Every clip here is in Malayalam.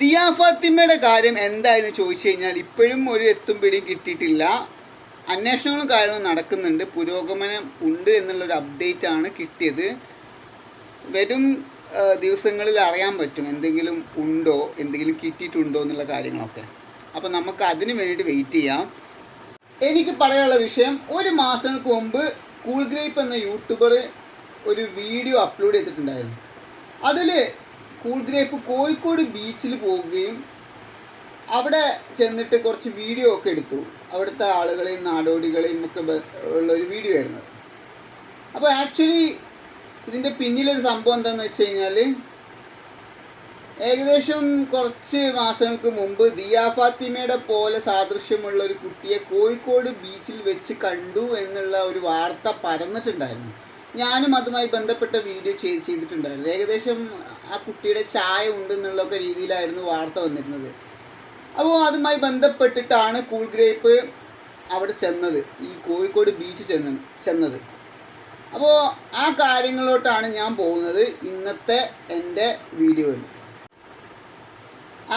ദിയ ഫാത്തിമയുടെ കാര്യം എന്തായെന്ന് ചോദിച്ചു കഴിഞ്ഞാൽ ഇപ്പോഴും ഒരു എത്തും പിടിയും കിട്ടിയിട്ടില്ല. അന്വേഷണങ്ങളും കാര്യങ്ങളും നടക്കുന്നുണ്ട്. പുരോഗമനം ഉണ്ട് എന്നുള്ളൊരു അപ്ഡേറ്റ് ആണ് കിട്ടിയത്. വരും ദിവസങ്ങളിൽ അറിയാൻ പറ്റും എന്തെങ്കിലും ഉണ്ടോ എന്തെങ്കിലും കിട്ടിയിട്ടുണ്ടോ എന്നുള്ള കാര്യങ്ങളൊക്കെ. അപ്പോൾ നമുക്ക് അതിന് വേണ്ടിയിട്ട് വെയിറ്റ് ചെയ്യാം. എനിക്ക് പറയാനുള്ള വിഷയം ഒരു മാസങ്ങൾക്ക് മുമ്പ് കൂൾ ഗ്രേപ്പ് എന്ന യൂട്യൂബർ ഒരു വീഡിയോ അപ്ലോഡ് ചെയ്തിട്ടുണ്ടായിരുന്നു. അതിൽ ഗ്രേപ്പ് കോഴിക്കോട് ബീച്ചിൽ പോവുകയും അവിടെ ചെന്നിട്ട് കുറച്ച് വീഡിയോ ഒക്കെ എടുത്തു. അവിടുത്തെ ആളുകളെയും നാടോടികളെയും ഒക്കെ ഉള്ള ഒരു വീഡിയോ ആയിരുന്നു അപ്പോൾ ആക്ച്വലി ഇതിന്റെ പിന്നിലൊരു സംഭവം എന്താണെന്ന് വെച്ച് കഴിഞ്ഞാൽ ഏകദേശം കുറച്ച് മാസങ്ങൾക്ക് മുമ്പ് ദിയാ ഫാത്തിമയുടെ പോലെ സാദൃശ്യമുള്ള ഒരു കുട്ടിയെ കോഴിക്കോട് ബീച്ചിൽ വെച്ച് കണ്ടു എന്നുള്ള ഒരു വാർത്ത പരന്നിട്ടുണ്ടായിരുന്നു. ഞാനും അതുമായി ബന്ധപ്പെട്ട വീഡിയോ ചെയ്ത് ചെയ്തിട്ടുണ്ടായിരുന്നു. ഏകദേശം ആ കുട്ടിയുടെ ചായ ഉണ്ടെന്നുള്ളൊക്കെ രീതിയിലായിരുന്നു വാർത്ത വന്നിരുന്നത്. അപ്പോൾ അതുമായി ബന്ധപ്പെട്ടിട്ടാണ് കൂൾ ഗ്രേപ്പ് അവിടെ ചെന്നത്. ഈ കോഴിക്കോട് ബീച്ച് ചെന്ന ചെന്നത്. അപ്പോൾ ആ കാര്യങ്ങളിലോട്ടാണ് ഞാൻ പോകുന്നത്. ഇന്നത്തെ എന്റെ വീഡിയോയിൽ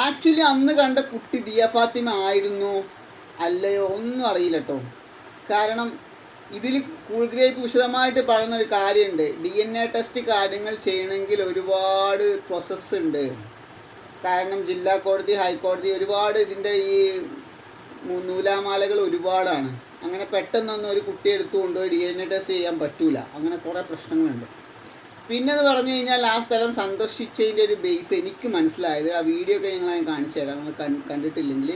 ആക്ച്വലി അന്ന് കണ്ട കുട്ടി ദിയ ഫാത്തിമ ആയിരുന്നു അല്ലയോ? ഒന്നും അറിയില്ല കേട്ടോ കാരണം ഇതിൽ ഗ്രേപ്പ് വിശദമായിട്ട് പറയുന്ന ഒരു കാര്യമുണ്ട്. ഡി എൻ എ ടെസ്റ്റ് കാര്യങ്ങൾ ചെയ്യണമെങ്കിൽ ഒരുപാട് പ്രോസസ്സ് ഉണ്ട്. കാരണം ജില്ലാ കോടതി ഹൈക്കോടതി ഒരുപാട് ഇതിന്റെ ഈ നൂലാമാലകൾ ഒരുപാടാണ്. അങ്ങനെ പെട്ടെന്നൊന്നും ഒരു കുട്ടിയെ എടുത്തു കൊണ്ടുപോയി ഡി എൻ എ ടെസ്റ്റ് ചെയ്യാൻ പറ്റൂല. അങ്ങനെ കുറേ പ്രശ്നങ്ങളുണ്ട്. പിന്നെ എന്ന് പറഞ്ഞു കഴിഞ്ഞാൽ ആ സ്ഥലം സന്ദർശിച്ചതിന്റെ ഒരു ബേസ് എനിക്ക് മനസ്സിലായത്. ആ വീഡിയോ ഒക്കെ ഞങ്ങൾ കാണിച്ചു തരാം കണ്ടിട്ടില്ലെങ്കിൽ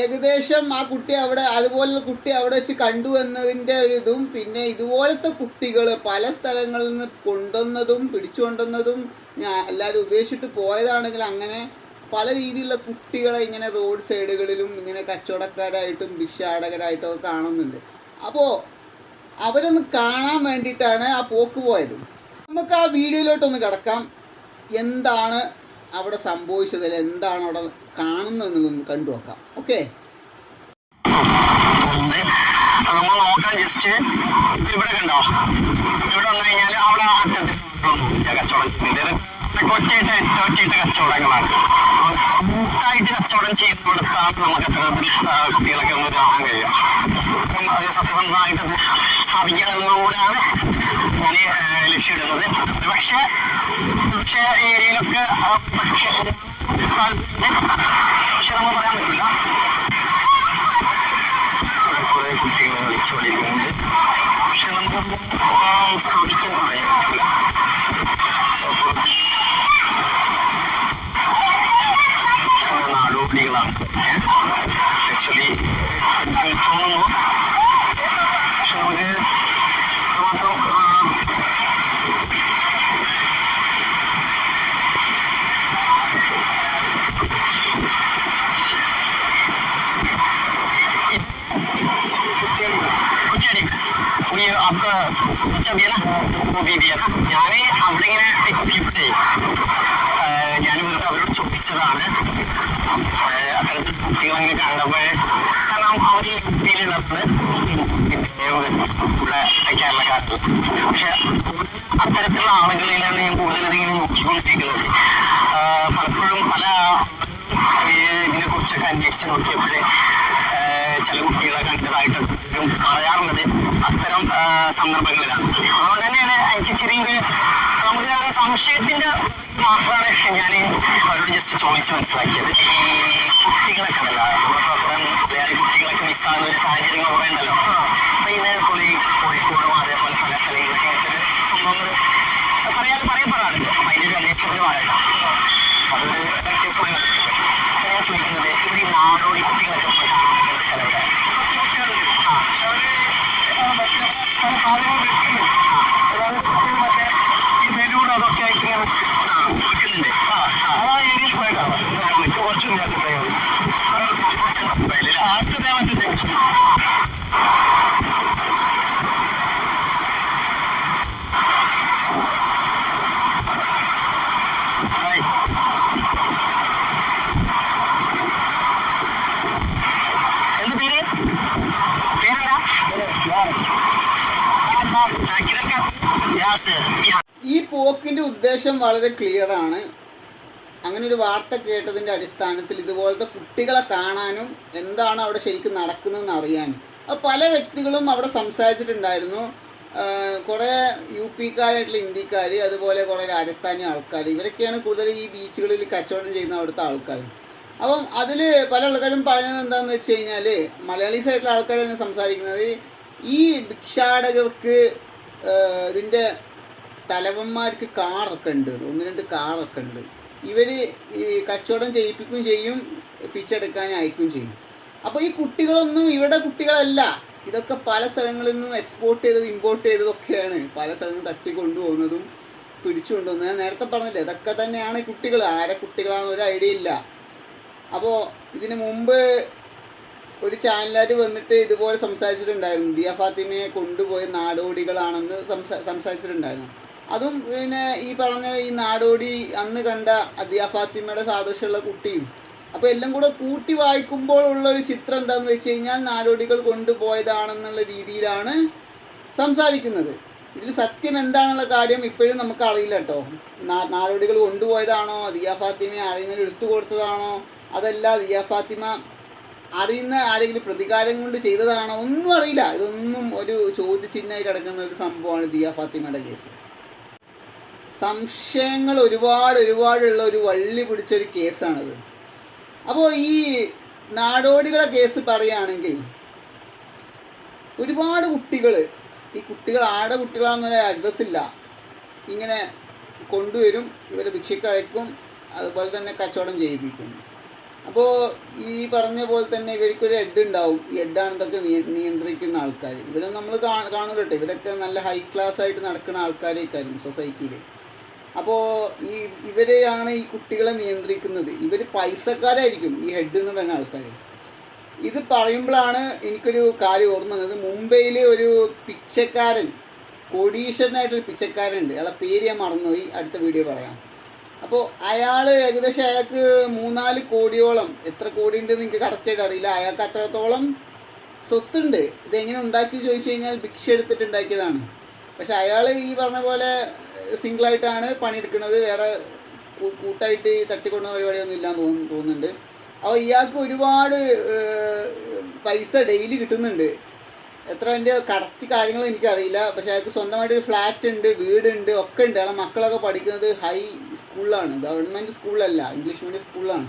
ഏകദേശം ആ കുട്ടി അവിടെ അതുപോലുള്ള കുട്ടി അവിടെ വെച്ച് കണ്ടു എന്നതിന്റെ ഒരു ഇതും പിന്നെ ഇതുപോലത്തെ കുട്ടികൾ പല സ്ഥലങ്ങളിൽ നിന്ന് കൊണ്ടുവന്നതും പിടിച്ചു കൊണ്ടുവന്നതും ഞാൻ എല്ലാവരും ഉപേക്ഷിച്ചിട്ട് പോയതാണെങ്കിൽ അങ്ങനെ പല രീതിയിലുള്ള കുട്ടികളെ ഇങ്ങനെ റോഡ് സൈഡുകളിലും ഇങ്ങനെ കച്ചവടക്കാരായിട്ടും ഭിക്ഷാടകരായിട്ടും ഒക്കെ കാണുന്നുണ്ട്. അപ്പോൾ അവരൊന്ന് കാണാൻ വേണ്ടിയിട്ടാണ് ആ പോക്ക് പോയത്. നമുക്ക് ആ വീഡിയോയിലോട്ടൊന്ന് കിടക്കാം. എന്താണ് അവിടെ സംഭവിച്ചതിൽ എന്താണ് അവിടെ കാണുന്നതെന്ന് നമുക്ക് കണ്ടു? നോക്കാം ഓക്കെ കച്ചവടം. ചെയ്ത് കൊടുത്താണ് നമുക്ക് ആ, കുട്ടികളൊക്കെ ഒന്ന് കാണാൻ കഴിയുക അപ്പം അത് സത്യസന്ധമായിട്ട് സ്ഥാപിക്കുക എന്നുകൂടെയാണ് ഞാൻ ആ, ലക്ഷ്യമിടുന്നത് പക്ഷേ പക്ഷേ ഏരിയയിലൊക്കെ ആ, പക്ഷേ സാധ്യതയുണ്ട് പക്ഷെ നമ്മൾ പറയാൻ പറ്റില്ല കുറെ കുട്ടികൾ കളിച്ചു കളിക്കുന്നുണ്ട് വിദ്യാഭ്യാസം ഞാൻ അവിടെ ഇങ്ങനെ എത്തിയപ്പോഴേ ഞാൻ വെറുതെ അവരോട് ചോദിച്ചതാണ്. അത്തരത്തിൽ കുട്ടികളങ്ങനെ കണ്ടപ്പോൾ കാരണം അവർ ഇന്ത്യയിലുള്ളത് ഇവിടെ കേരളക്കാർക്ക്. പക്ഷെ അത്തരത്തിലുള്ള ആളുകളിലാണ് ഞാൻ കൂടുതലധികം നോക്കിക്കൊണ്ടിരിക്കുന്നത്. പലപ്പോഴും പല ഇതിനെക്കുറിച്ചൊക്കെ അന്വേഷിച്ച് നോക്കിയപ്പോഴേ ചില കുട്ടികളെ കണ്ടതായിട്ട് പറയാറുള്ളത് അത്തരം സന്ദർഭങ്ങളിലാണ്. അതുകൊണ്ട് തന്നെയാണ് എനിക്ക് ചെറിയൊരു നമുക്ക് ആ സംശയത്തിന്റെ മാത്രമാണ് ഞാൻ അവരോട് ജസ്റ്റ് ചോദിച്ച് മനസ്സിലാക്കിയത്. കുട്ടികളൊക്കെ ഉണ്ടല്ലോ അത്രയും വേറെ കുട്ടികളൊക്കെ മിസ്സാകുന്ന ഒരു സാഹചര്യങ്ങൾ കുറെ ഉണ്ടല്ലോ. അപ്പൊ ഇതേപോലെ ഈ കോഴിക്കോടും അതേപോലെ പല സ്ഥലങ്ങളിലൊക്കെ ഒരു സംഭവങ്ങൾ പറയാതെ പറയപ്പെടാറുണ്ട്. അപ്പൊ അതിന്റെ ഒരു അന്വേഷണത്തിന്റെ ഭാഗമായിട്ടാണ് അതൊരു വ്യത്യസ്തമായി അപ്പൊ ഞാൻ ചോദിക്കുന്നത് ഇവിടെ ഈ നാടോടി കുട്ടികളൊക്കെ പോയി കാണുന്ന സ്ഥലം എവിടെ? ആ. അതൊക്കെ ആയിട്ട് ഇങ്ങനെ ആ, വിൽക്കുന്നുണ്ട്. ആ, ആ. ആ ഏരിയയിൽ പോയിട്ടാണ്. മിക്ക കുറച്ചും ഇല്ലാത്ത ആർക്കതേ മറ്റേ ഹായ് എന്ത് പേര് പേരെന്താ യാസ് ഈ പോക്കിന്റെ ഉദ്ദേശം വളരെ ക്ലിയർ ആണ്. അങ്ങനെ ഒരു വാർത്ത കേട്ടതിന്റെ അടിസ്ഥാനത്തിൽ ഇതുപോലത്തെ കുട്ടികളെ കാണാനും എന്താണ് അവിടെ ശരിക്കും നടക്കുന്നതെന്ന് അറിയാനും. അപ്പോൾ പല വ്യക്തികളും അവിടെ സംസാരിച്ചിട്ടുണ്ടായിരുന്നു. കുറേ യു പിക്കാരായിട്ടുള്ള ഇന്ത്യക്കാർ അതുപോലെ കുറേ രാജസ്ഥാനി ആൾക്കാർ ഇവരൊക്കെയാണ് കൂടുതൽ ഈ ബീച്ചുകളിൽ കച്ചവടം ചെയ്യുന്ന അവിടുത്തെ ആൾക്കാർ അപ്പം അതിൽ പല ആൾക്കാരും പറയുന്നത് എന്താണെന്ന് വെച്ച് കഴിഞ്ഞാൽ മലയാളീസ് ആയിട്ടുള്ള ആൾക്കാർ തന്നെ സംസാരിക്കുന്നത്. ഈ ഭിക്ഷാടകർക്ക് ഇതിന്റെ തലവന്മാർക്ക് കാറൊക്കെ ഉണ്ട്. ഒന്ന് രണ്ട് കാറൊക്കെ ഉണ്ട്. ഇവർ ഈ കച്ചവടം ചെയ്യിപ്പിക്കുകയും ചെയ്യും പിച്ചെടുക്കാൻ അയക്കുകയും ചെയ്യും. അപ്പോൾ ഈ കുട്ടികളൊന്നും ഇവിടെ കുട്ടികളല്ല. ഇതൊക്കെ പല സ്ഥലങ്ങളിൽ നിന്നും എക്സ്പോർട്ട് ചെയ്തത് ഇമ്പോർട്ട് ചെയ്തതൊക്കെയാണ്. പല സ്ഥലത്തും തട്ടി കൊണ്ടുപോകുന്നതും പിടിച്ചു കൊണ്ടുപോകുന്നത്. ഞാൻ നേരത്തെ പറഞ്ഞില്ലേ ഇതൊക്കെ തന്നെയാണ് കുട്ടികൾ. ആരെ കുട്ടികളാണെന്ന് ഒരു ഐഡിയ ഇല്ല. അപ്പോൾ ഇതിന് മുമ്പ് ഒരു ചാനലുകാർ വന്നിട്ട് ഇതുപോലെ സംസാരിച്ചിട്ടുണ്ടായിരുന്നു. ദിയ ഫാത്തിമയെ കൊണ്ടുപോയ നാടോടികളാണെന്ന് സംസാ സംസാരിച്ചിട്ടുണ്ടായിരുന്നു. അതും പിന്നെ ഈ പറഞ്ഞ ഈ നാടോടി അന്ന് കണ്ട ദിയ ഫാത്തിമയുടെ സാദൃശ്യമുള്ള കുട്ടിയും. അപ്പോൾ എല്ലാം കൂടെ കൂട്ടി വായിക്കുമ്പോൾ ഉള്ള ഒരു ചിത്രം എന്താണെന്ന് വെച്ച് കഴിഞ്ഞാൽ നാടോടികൾ കൊണ്ടുപോയതാണെന്നുള്ള രീതിയിലാണ് സംസാരിക്കുന്നത്. ഇതിൽ സത്യം എന്താണെന്നുള്ള കാര്യം ഇപ്പോഴും നമുക്ക് അറിയില്ല കേട്ടോ. നാടോടികൾ കൊണ്ടുപോയതാണോ? ദിയ ഫാത്തിമയെ ആരെങ്കിലും എടുത്തു കൊടുത്തതാണോ? അതല്ല ദിയ ഫാത്തിമ അറിയുന്ന ആരെങ്കിലും പ്രതികാരം കൊണ്ട് ചെയ്തതാണോ? ഒന്നും അറിയില്ല. ഇതൊന്നും ഒരു ചോദ്യചിഹ്നമായി കിടക്കുന്ന ഒരു സംഭവമാണ് ദിയ ഫാത്തിമയുടെ കേസ്. സംശയങ്ങൾ ഒരുപാട് ഒരുപാടുള്ള ഒരു വള്ളി പിടിച്ചൊരു കേസാണത്. അപ്പോൾ ഈ നാടോടികളെ കേസ് പറയുകയാണെങ്കിൽ ഒരുപാട് കുട്ടികൾ ഈ കുട്ടികൾ ആടെ കുട്ടികളാണെന്നൊരു അഡ്രസ്സ് ഇല്ല. ഇങ്ങനെ കൊണ്ടുവരും ഇവരെ ഭിക്ഷയ്ക്ക് അയക്കും അതുപോലെ തന്നെ കച്ചവടം ചെയ്യിപ്പിക്കും. അപ്പോൾ ഈ പറഞ്ഞ പോലെ തന്നെ ഇവർക്കൊരു ഹെഡ് ഉണ്ടാവും. ഈ ഹെഡാണ് ഇതൊക്കെ നിയ- നിയന്ത്രിക്കുന്ന ആൾക്കാർ ഇവിടെ നമ്മൾ കാണൂല കേട്ടോ. ഇവരൊക്കെ നല്ല ഹൈ ക്ലാസ് ആയിട്ട് നടക്കുന്ന ആൾക്കാരേക്കാരും സൊസൈറ്റിയിൽ അപ്പോൾ ഈ ഇവരെയാണ് ഈ കുട്ടികളെ നിയന്ത്രിക്കുന്നത്. ഇവർ പൈസക്കാരായിരിക്കും ഈ ഹെഡ് എന്ന് പറയുന്ന ആൾക്കാർ ഇത് പറയുമ്പോഴാണ് എനിക്കൊരു കാര്യം ഓർമ്മ വന്നത്. മുംബൈയിൽ ഒരു പിച്ചക്കാരൻ കോടീശ്വരനായിട്ടൊരു പിച്ചക്കാരനുണ്ട് അയാളെ പേര് ഞാൻ മറന്നുപോയി. അടുത്ത വീഡിയോ പറയാം. അപ്പോൾ അയാൾ ഏകദേശം അയാൾക്ക് മൂന്നാൽ കോടിയോളം എത്ര കോടി ഉണ്ടെന്ന് എനിക്ക് കറക്റ്റായിട്ട് അറിയില്ല. അയാൾക്ക് അത്രത്തോളം സ്വത്തുണ്ട്. ഇതെങ്ങനെ ഉണ്ടാക്കി ചോദിച്ചു കഴിഞ്ഞാൽ ഭിക്ഷ എടുത്തിട്ട് ഉണ്ടാക്കിയതാണ് പക്ഷെ അയാൾ ഈ പറഞ്ഞ പോലെ സിംഗിളായിട്ടാണ് പണിയെടുക്കുന്നത്. വേറെ കൂട്ടായിട്ട് തട്ടിക്കൊണ്ട പരിപാടിയൊന്നും ഇല്ലാന്ന് തോന്നുന്നു തോന്നുന്നുണ്ട്. അപ്പോൾ ഇയാൾക്ക് ഒരുപാട് പൈസ ഡെയിലി കിട്ടുന്നുണ്ട്. എത്ര എന്റെ കറക്റ്റ് കാര്യങ്ങൾ എനിക്കറിയില്ല. പക്ഷേ അയാൾക്ക് സ്വന്തമായിട്ട് ഒരു ഫ്ലാറ്റ് ഉണ്ട് വീടുണ്ട് ഒക്കെ ഉണ്ട്. അയാളെ മക്കളൊക്കെ പഠിക്കുന്നത് ഹൈ സ്കൂളിലാണ്. ഗവൺമെന്റ് സ്കൂളല്ല ഇംഗ്ലീഷ് മീഡിയം സ്കൂളാണ്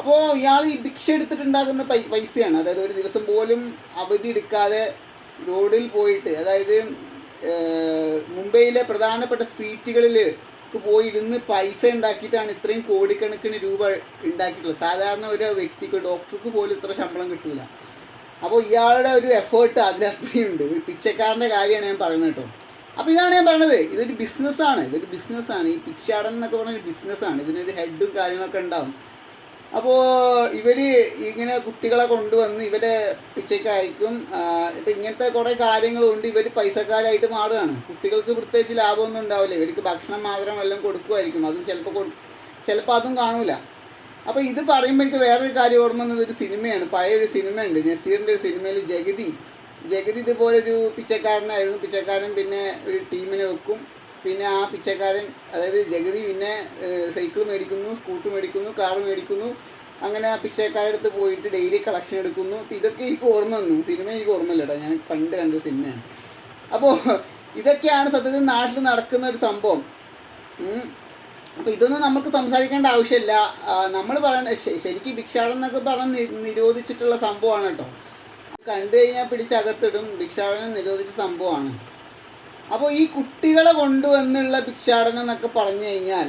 അപ്പോൾ ഇയാൾ ഈ ഭിക്ഷ എടുത്തിട്ടുണ്ടാക്കുന്ന പൈ പൈസയാണ്. അതായത് ഒരു ദിവസം പോലും അവധി എടുക്കാതെ റോഡിൽ പോയിട്ട് അതായത് മുംബൈയിലെ പ്രധാനപ്പെട്ട സ്ട്രീറ്റുകളിൽ പോയി ഇരുന്ന് പൈസ ഉണ്ടാക്കിയിട്ടാണ് ഇത്രയും കോടിക്കണക്കിന് രൂപ ഉണ്ടാക്കിയിട്ടുള്ളത്. സാധാരണ ഒരു വ്യക്തിക്ക് ഡോക്ടർക്ക് പോലും ഇത്ര ശമ്പളം കിട്ടില്ല അപ്പോൾ ഇയാളുടെ ഒരു എഫേർട്ട് അതിലത്രയുണ്ട് ഒരു പിച്ചക്കാരന്റെ കാര്യമാണ് ഞാൻ പറയുന്നത് കേട്ടോ. അപ്പോൾ ഇതാണ് ഞാൻ പറഞ്ഞത്. ഇതൊരു ബിസിനസ്സാണ് ഇതൊരു ബിസിനസ്സാണ് ഈ പിച്ചാടൻ എന്നൊക്കെ പറഞ്ഞൊരു ബിസിനസ്സാണ് ഇതിനൊരു ഹെഡും കാര്യങ്ങളൊക്കെ ഉണ്ടാവും. അപ്പോൾ ഇവർ ഇങ്ങനെ കുട്ടികളെ കൊണ്ടുവന്ന് ഇവരെ പിച്ചയ്ക്ക് അയക്കും. ഇപ്പം ഇങ്ങനത്തെ കുറേ കാര്യങ്ങളുണ്ട്. ഇവർ പൈസക്കാരായിട്ട് മാറുകയാണ്. കുട്ടികൾക്ക് പ്രത്യേകിച്ച് ലാഭമൊന്നും ഉണ്ടാവില്ല. ഇവർക്ക് ഭക്ഷണം മാത്രം വല്ലതും കൊടുക്കുമായിരിക്കും. അതും ചിലപ്പോൾ കൊടു ചിലപ്പോൾ അതും കാണൂല. അപ്പോൾ ഇത് പറയുമ്പോൾ എനിക്ക് വേറൊരു കാര്യം ഓർമ്മ വന്നത് ഒരു സിനിമയാണ്. പഴയ ഒരു സിനിമയുണ്ട്. നസീറിന്റെ ഒരു സിനിമയിൽ ജഗതി. ജഗതി ഇതുപോലെ ഒരു പിച്ചക്കാരനായിരുന്നു. പിച്ചക്കാരൻ പിന്നെ ഒരു ടീമിനെ വെക്കും. പിന്നെ ആ പിച്ചക്കാരൻ അതായത് ജഗതി പിന്നെ സൈക്കിൾ മേടിക്കുന്നു സ്കൂട്ടർ മേടിക്കുന്നു കാർ മേടിക്കുന്നു. അങ്ങനെ ആ പിച്ചക്കാരുടെ അടുത്ത് പോയിട്ട് ഡെയിലി കളക്ഷൻ എടുക്കുന്നു. ഇതൊക്കെ എനിക്ക് ഓർമ്മ വന്നു. സിനിമ എനിക്ക് ഓർമ്മയില്ല ഞാൻ പണ്ട് കണ്ട സിനിമയാണ്. അപ്പോൾ ഇതൊക്കെയാണ് സത്യത്തിൽ നാട്ടിൽ നടക്കുന്ന ഒരു സംഭവം. അപ്പോൾ ഇതൊന്നും നമുക്ക് സംസാരിക്കേണ്ട ആവശ്യമില്ല. നമ്മൾ പറയണ ശരിക്കും ഭിക്ഷാടനം എന്നൊക്കെ പറഞ്ഞ് നിരോധിച്ചിട്ടുള്ള സംഭവമാണ് കേട്ടോ. കണ്ടു കഴിഞ്ഞാൽ പിടിച്ചകത്തിടും. ഭിക്ഷാടനം നിരോധിച്ച സംഭവമാണ്. അപ്പോൾ ഈ കുട്ടികളെ കൊണ്ടുവന്നുള്ള ഭിക്ഷാടനം എന്നൊക്കെ പറഞ്ഞു കഴിഞ്ഞാൽ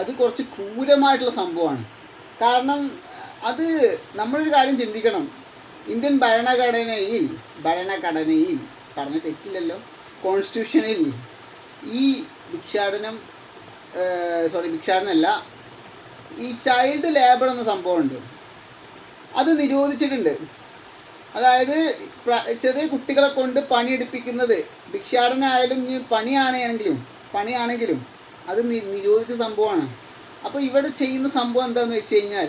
അത് കുറച്ച് ക്രൂരമായിട്ടുള്ള സംഭവമാണ്. കാരണം അത് നമ്മളൊരു കാര്യം ചിന്തിക്കണം. ഇന്ത്യൻ ഭരണഘടനയിൽ ഭരണഘടനയിൽ പറഞ്ഞ തെറ്റില്ലല്ലോ കോൺസ്റ്റിറ്റ്യൂഷനിൽ ഈ ഭിക്ഷാടനം സോറി ഭിക്ഷാടനമല്ല ഈ ചൈൽഡ് ലേബർ എന്ന സംഭവമുണ്ട്. അത് നിരോധിച്ചിട്ടുണ്ട്. അതായത് ചെറിയ കുട്ടികളെ കൊണ്ട് പണിയെടുപ്പിക്കുന്നത്. ഭിക്ഷാടനായാലും ഇനി പണിയാണെങ്കിലും പണിയാണെങ്കിലും അത് നിരോധിച്ച സംഭവമാണ്. അപ്പോൾ ഇവിടെ ചെയ്യുന്ന സംഭവം എന്താണെന്ന് വെച്ച് കഴിഞ്ഞാൽ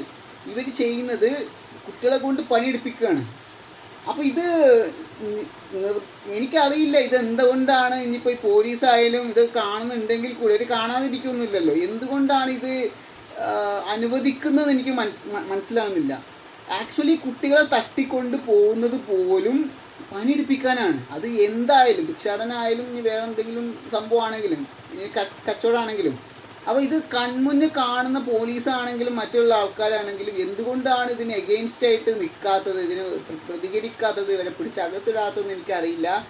ഇവർ ചെയ്യുന്നത് കുട്ടികളെ കൊണ്ട് പണിയെടുപ്പിക്കുകയാണ്. അപ്പോൾ ഇത് എനിക്കറിയില്ല ഇത് എന്തുകൊണ്ടാണ് ഇനിയിപ്പോൾ ഈ പോലീസായാലും ഇത് കാണുന്നുണ്ടെങ്കിൽ കൂടി ഒരു കാണാതിരിക്കുന്നില്ലല്ലോ എന്തുകൊണ്ടാണ് ഇത് അനുവദിക്കുന്നത് എനിക്ക് മനസ് മനസ്സിലാകുന്നില്ല ആക്ച്വലി കുട്ടികളെ തട്ടിക്കൊണ്ട് പോകുന്നത് പോലും പണിയെടുപ്പിക്കാനാണ്. അത് എന്തായാലും ഭിക്ഷാടനായാലും ഇനി വേറെ എന്തെങ്കിലും സംഭവമാണെങ്കിലും കച്ചവടമാണെങ്കിലും. അപ്പോൾ ഇത് കൺമുന്നിൽ കാണുന്ന പോലീസാണെങ്കിലും മറ്റുള്ള ആൾക്കാരാണെങ്കിലും എന്തുകൊണ്ടാണ് ഇതിന് എഗെയിൻസ്റ്റ് ആയിട്ട് നിൽക്കാത്തത്? ഇതിന് പ്ര- പ്രതികരിക്കാത്തത്? ഇവരെ പിടിച്ചകത്തിടാത്തതെന്ന് എനിക്കറിയില്ല.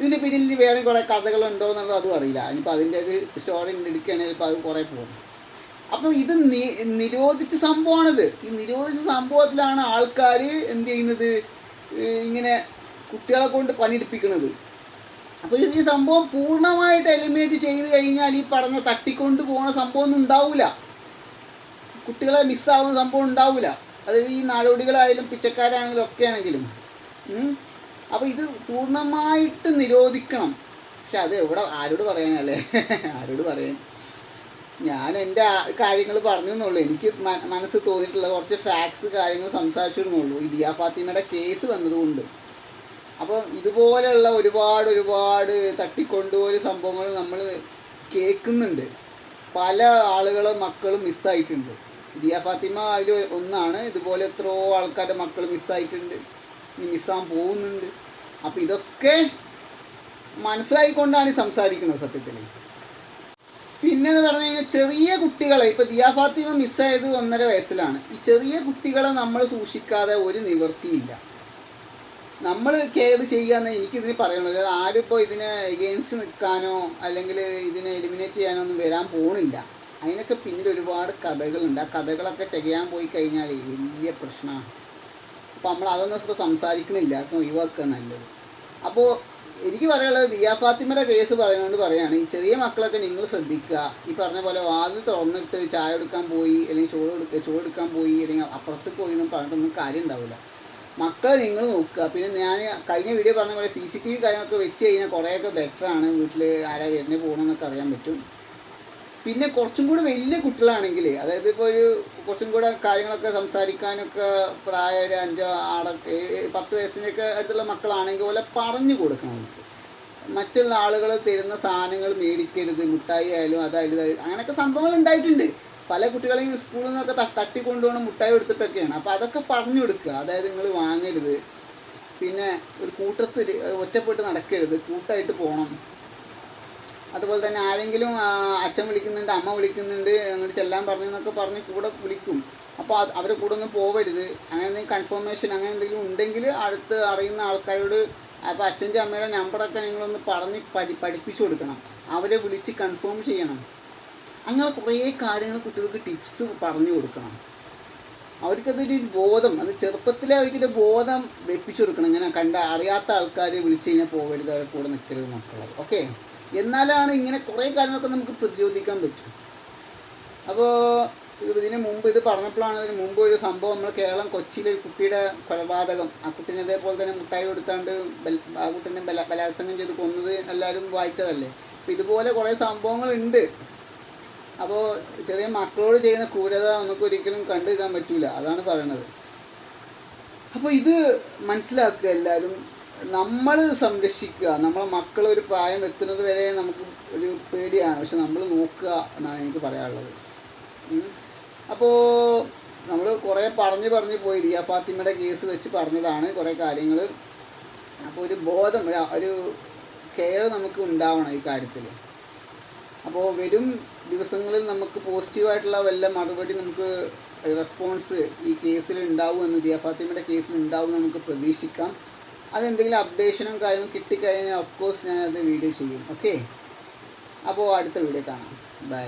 ഇതിന്റെ പിന്നിൽ വേറെ കുറേ കഥകളുണ്ടോ എന്നുള്ളത് അതും അറിയില്ല. ഇനിയിപ്പോൾ അതിന്റെ ഒരു സ്റ്റോറി എടുക്കുകയാണെങ്കിൽ ഇപ്പോൾ അത് കുറേ പോകും. അപ്പം ഇത് നിരോധിച്ച സംഭവമാണിത്. ഈ നിരോധിച്ച സംഭവത്തിലാണ് ആൾക്കാർ എന്ത് ചെയ്യുന്നത്? ഇങ്ങനെ കുട്ടികളെ കൊണ്ട് പണിയെടുപ്പിക്കുന്നത് അപ്പോൾ ഈ സംഭവം പൂർണമായിട്ട് എലിമിനേറ്റ് ചെയ്ത് കഴിഞ്ഞാൽ ഈ പറഞ്ഞ തട്ടിക്കൊണ്ട് പോകുന്ന സംഭവം ഒന്നും ഉണ്ടാവില്ല കുട്ടികളെ മിസ്സാവുന്ന സംഭവം ഉണ്ടാവില്ല അതായത് ഈ നാടോടികളായാലും പിച്ചക്കാരാണെങ്കിലും ഒക്കെ ആണെങ്കിലും അപ്പോൾ ഇത് പൂർണമായിട്ട് നിരോധിക്കണം. പക്ഷെ അത് എവിടെ ആരോട് പറയാനല്ലേ? ആരോട് പറയാൻ? ഞാൻ എന്റെ കാര്യങ്ങൾ പറഞ്ഞു എന്നുള്ളൂ എനിക്ക് മനസ്സ് തോന്നിയിട്ടുള്ള കുറച്ച് ഫാക്ട്സ് കാര്യങ്ങൾ സംസാരിച്ചിരുന്നുള്ളൂ. ദിയ ഫാത്തിമയുടെ കേസ് വന്നതുകൊണ്ട്. അപ്പം ഇതുപോലെയുള്ള ഒരുപാട് ഒരുപാട് തട്ടിക്കൊണ്ടുപോയ സംഭവങ്ങൾ നമ്മൾ കേൾക്കുന്നുണ്ട്. പല ആളുകളെ മക്കളും മിസ്സായിട്ടുണ്ട് ദിയ ഫാത്തിമ അതിൽ ഒന്നാണ്. ഇതുപോലെ എത്രയോ ആൾക്കാരുടെ മക്കൾ മിസ്സായിട്ടുണ്ട് ഇനി മിസ്സാൻ പോകുന്നുണ്ട്. അപ്പോൾ ഇതൊക്കെ മനസ്സിലായിക്കൊണ്ടാണ് സംസാരിക്കുന്നത് സത്യത്തിൽ പിന്നെ എന്ന് പറഞ്ഞു കഴിഞ്ഞാൽ ചെറിയ കുട്ടികളെ ഇപ്പോൾ ദിയ ഫാത്തിമ മിസ്സായത് ഒന്നര വയസ്സിലാണ്. ഈ ചെറിയ കുട്ടികളെ നമ്മൾ സൂക്ഷിക്കാതെ ഒരു നിവൃത്തിയില്ല. നമ്മൾ കെയർ ചെയ്യാന്ന് എനിക്കിതിന് പറയണത് ആരും ഇപ്പോൾ ഇതിനെ എഗെയിൻസ്റ്റ് നിൽക്കാനോ അല്ലെങ്കിൽ ഇതിനെ എലിമിനേറ്റ് ചെയ്യാനോ ഒന്നും വരാൻ പോണില്ല. അതിനൊക്കെ പിന്നിൽ ഒരുപാട് കഥകളുണ്ട്. ആ കഥകളൊക്കെ ചെയ്യാൻ പോയി കഴിഞ്ഞാൽ വലിയ പ്രശ്നമാണ് അപ്പോൾ നമ്മൾ അതൊന്നും ഇപ്പോൾ സംസാരിക്കണില്ല. ഒഴിവാക്കുക നല്ലത്. അപ്പോൾ എനിക്ക് പറയാനുള്ളത് ദിയ ഫാത്തിമയുടെ കേസ് പറയുന്നതുകൊണ്ട് പറയുകയാണ് ഈ ചെറിയ മക്കളൊക്കെ നിങ്ങൾ ശ്രദ്ധിക്കുക. ഈ പറഞ്ഞ പോലെ വാതിൽ തുറന്നിട്ട് ചായ എടുക്കാൻ പോയി അല്ലെങ്കിൽ ചോറ് എടുക്ക ചോറ് എടുക്കാൻ പോയി അല്ലെങ്കിൽ അപ്പുറത്ത് പോയി എന്നും പറഞ്ഞിട്ടൊന്നും കാര്യം ഉണ്ടാവില്ല. മക്കളെ നിങ്ങൾ നോക്കുക. പിന്നെ ഞാൻ കഴിഞ്ഞ വീഡിയോ പറഞ്ഞ പോലെ സി സി ടി വി കാര്യങ്ങളൊക്കെ വെച്ച് കഴിഞ്ഞാൽ കുറേയൊക്കെ ബെറ്ററാണ് വീട്ടിൽ ആരാ വരുന്നത് പോകണമെന്നൊക്കെ അറിയാൻ പറ്റും. പിന്നെ കുറച്ചും കൂടി വലിയ കുട്ടികളാണെങ്കിൽ അതായത് ഇപ്പോൾ ഒരു കുറച്ചും കൂടെ കാര്യങ്ങളൊക്കെ സംസാരിക്കാനൊക്കെ പ്രായ ഒരു അഞ്ചോ ഏഴ് പത്ത് വയസ്സിന്റെയൊക്കെ അടുത്തുള്ള മക്കളാണെങ്കിൽ പോലെ പറഞ്ഞു കൊടുക്കണം അവർക്ക്. മറ്റുള്ള ആളുകൾ തരുന്ന സാധനങ്ങൾ മേടിക്കരുത് മിഠായി ആയാലും അതായാലും അങ്ങനെയൊക്കെ സംഭവങ്ങൾ ഉണ്ടായിട്ടുണ്ട്. പല കുട്ടികളെയും സ്കൂളിൽ നിന്നൊക്കെ തട്ടിക്കൊണ്ടുപോകണ മുട്ടായി എടുത്തിട്ടൊക്കെയാണ്. അപ്പോൾ അതൊക്കെ പറഞ്ഞു കൊടുക്കുക. അതായത് നിങ്ങൾ വാങ്ങരുത്. പിന്നെ ഒരു കൂട്ടത്തിൽ ഒറ്റപ്പെട്ട് നടക്കരുത്. കൂട്ടായിട്ട് പോകണം. അതുപോലെ തന്നെ ആരെങ്കിലും അച്ഛൻ വിളിക്കുന്നുണ്ട് അമ്മ വിളിക്കുന്നുണ്ട് അങ്ങോട്ട് ചെല്ലാൻ പറഞ്ഞു എന്നൊക്കെ പറഞ്ഞ് കൂടെ വിളിക്കും. അപ്പോൾ അവരെ കൂടെ ഒന്നും പോവരുത്. അങ്ങനെ എന്തെങ്കിലും കൺഫർമേഷൻ അങ്ങനെ എന്തെങ്കിലും ഉണ്ടെങ്കിൽ അടുത്ത് അറിയുന്ന ആൾക്കാരോട് അപ്പോൾ അച്ഛന്റെ അമ്മയുടെ നമ്പറൊക്കെ നിങ്ങളൊന്ന് പറഞ്ഞ് പഠി പഠിപ്പിച്ചു കൊടുക്കണം. അവരെ വിളിച്ച് കൺഫേം ചെയ്യണം. അങ്ങനെ കുറേ കാര്യങ്ങൾ കുട്ടികൾക്ക് ടിപ്സ് പറഞ്ഞു കൊടുക്കണം. അവർക്കതൊരു ബോധം അത് ചെറുപ്പത്തിലെ അവർക്കൊരു ബോധം വെപ്പിച്ചു കൊടുക്കണം. ഇങ്ങനെ കണ്ട അറിയാത്ത ആൾക്കാർ വിളിച്ചു കഴിഞ്ഞാൽ പോകരുത് അവരെ കൂടെ നിൽക്കരുത് മക്കളത് ഓക്കെ എന്നാലാണ് ഇങ്ങനെ കുറേ കാര്യങ്ങളൊക്കെ നമുക്ക് പ്രതിരോധിക്കാൻ പറ്റും. അപ്പോൾ ഇതിന് മുമ്പ് ഇത് പറഞ്ഞപ്പോഴാണ് ഇതിന് മുമ്പ് ഒരു സംഭവം നമ്മൾ കേരളം കൊച്ചിയിലെ ഒരു കുട്ടിയുടെ കൊലപാതകം. ആ കുട്ടീനെ ഇതേപോലെ തന്നെ മുട്ടായി കൊടുത്താണ്ട് ആ കുട്ടീനെ ബല ബലാത്സംഗം ചെയ്ത് കൊന്നത് എല്ലാവരും വായിച്ചതല്ലേ? അപ്പോൾ ഇതുപോലെ കുറേ സംഭവങ്ങളുണ്ട്. അപ്പോൾ ചെറിയ മക്കളോട് ചെയ്യുന്ന ക്രൂരത നമുക്ക് ഒരിക്കലും കണ്ടു നിൽക്കാൻ പറ്റൂല. അതാണ് പറയണത്. അപ്പോൾ ഇത് മനസ്സിലാക്കുക എല്ലാവരും. നമ്മൾ സംരക്ഷിക്കുക. നമ്മളെ മക്കൾ ഒരു പ്രായം എത്തുന്നത് വരെ നമുക്ക് ഒരു പേടിയാണ്. പക്ഷെ നമ്മൾ നോക്കുക എന്നാണ് എനിക്ക് പറയാനുള്ളത്. അപ്പോൾ നമ്മൾ കുറേ പറഞ്ഞ് പറഞ്ഞ് പോയി. റിയ ഫാത്തിമയുടെ കേസ് വെച്ച് പറഞ്ഞതാണ് കുറേ കാര്യങ്ങൾ അപ്പോൾ ഒരു ബോധം ഒരു- കെയർ നമുക്ക് ഉണ്ടാവണം ഈ കാര്യത്തിൽ അപ്പോൾ വരും ദിവസങ്ങളിൽ നമുക്ക് പോസിറ്റീവായിട്ടുള്ള വല്ല മറുപടി നമുക്ക് റെസ്പോൺസ് ഈ കേസിൽ ഉണ്ടാവുമെന്ന് ദിയ ഫാത്തിമയുടെ കേസിൽ ഉണ്ടാവും നമുക്ക് പ്രതീക്ഷിക്കാം. അതെന്തെങ്കിലും അപ്ഡേഷനും കാര്യങ്ങളും കിട്ടിക്കഴിഞ്ഞാൽ ഓഫ് കോഴ്സ് ഞാനത് വീഡിയോ ചെയ്യും ഓക്കെ അപ്പോൾ അടുത്ത വീഡിയോ കാണാം. ബൈ